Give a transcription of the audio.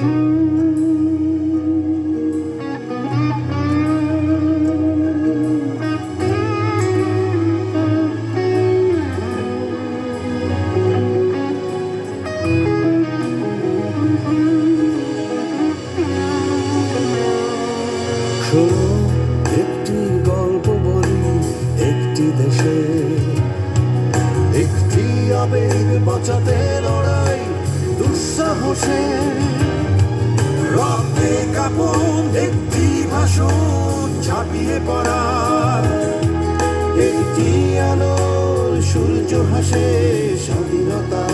একটি গল্প একটি দেশে। একটি আবেগ বাঁচাতে লড়াই দুঃসাহসে হাতে কাপন একটি ভাষণ ছাপিয়ে পড়ার একটি আলোর সূর্য হাসে স্বাধীনতা